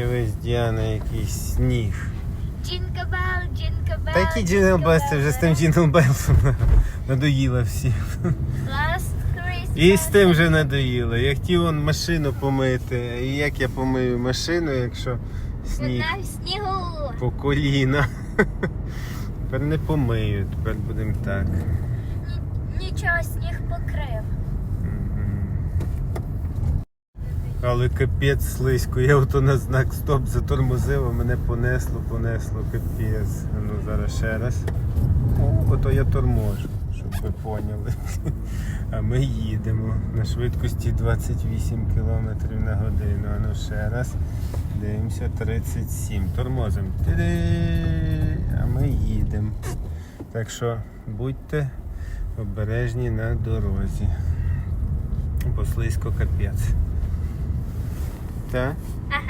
Дивись, Діана, якийсь сніг. Джінкабел, джінкабел. Та який Джинел Белс, ти вже з тим Джинел Белсом надоїла всі. Last Christmas. І з тим вже надоїло. Я хотів он машину помити. І як я помию машину, якщо сніг снігу. по коліна. Тепер не помию, тепер будемо так. Нічого, сніг покрив. Але капець слизько. Я ото на знак стоп затормозив, а мене понесло, понесло, капець. Ну зараз ще раз. О, ото я торможу, щоб ви поняли. А ми їдемо на швидкості 28 км на годину. А ну ще раз. Дивимося 37. Тормозимо. А ми їдемо. Так що будьте обережні на дорозі. Бо слизько капець. Так? Ага.